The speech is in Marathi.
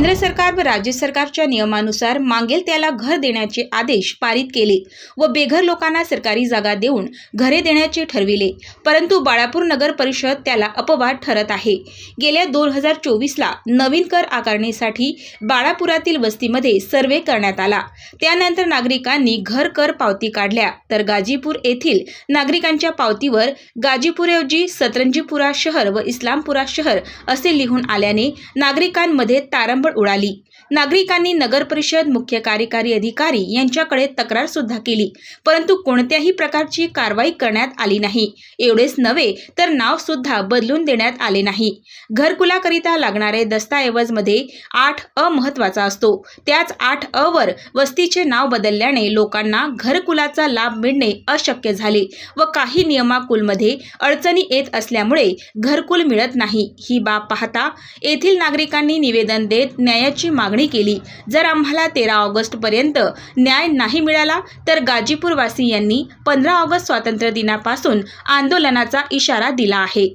केंद्र सरकार व राज्य सरकारच्या नियमानुसार मागेल त्याला घर देण्याचे आदेश पारित केले व बेघर लोकांना सरकारी जागा देऊन घरे देण्याचे ठरविले. परंतु बाळापूर नगर परिषद त्याला अपवाद ठरत आहे. गेल्या दोन हजार चोवीसला नवीन कर आकारणीसाठी बाळापुरातील वस्तीमध्ये सर्वे करण्यात आला. त्यानंतर नागरिकांनी घर कर पावती काढल्या तर गाजीपूर येथील नागरिकांच्या पावतीवर गाजीपूरऐवजी सतरंजीपुरा शहर व इस्लामपुरा शहर असे लिहून आल्याने नागरिकांमध्ये तारंबळ उडाली. नागरिकांनी नगर परिषद मुख्य कार्यकारी अधिकारी यांच्याकडे तक्रार सुद्धा केली. परंतु कोणत्याही प्रकारची कारवाई करण्यात आली नाही. एवढेच नव्हे तर नाव सुद्धा बदलून देण्यात आले नाही. घरकुलाकरिता लागणारे दस्ताऐवजमध्ये आठ अ महत्त्वाचा असतो. त्याच आठ अ वर वस्तीचे नाव बदलल्याने लोकांना घरकुलाचा लाभ मिळणे अशक्य झाले व काही नियमाकुलमध्ये अडचणी येत असल्यामुळे घरकुल मिळत नाही. ही बाब पाहता येथील नागरिकांनी निवेदन देत न्यायाची मागणी केली. जर आम्हाला तेरा ऑगस्टपर्यंत न्याय नाही मिळाला तर गाजीपूरवासी यांनी पंधरा ऑगस्ट स्वातंत्र्य दिनापासून आंदोलनाचा इशारा दिला आहे.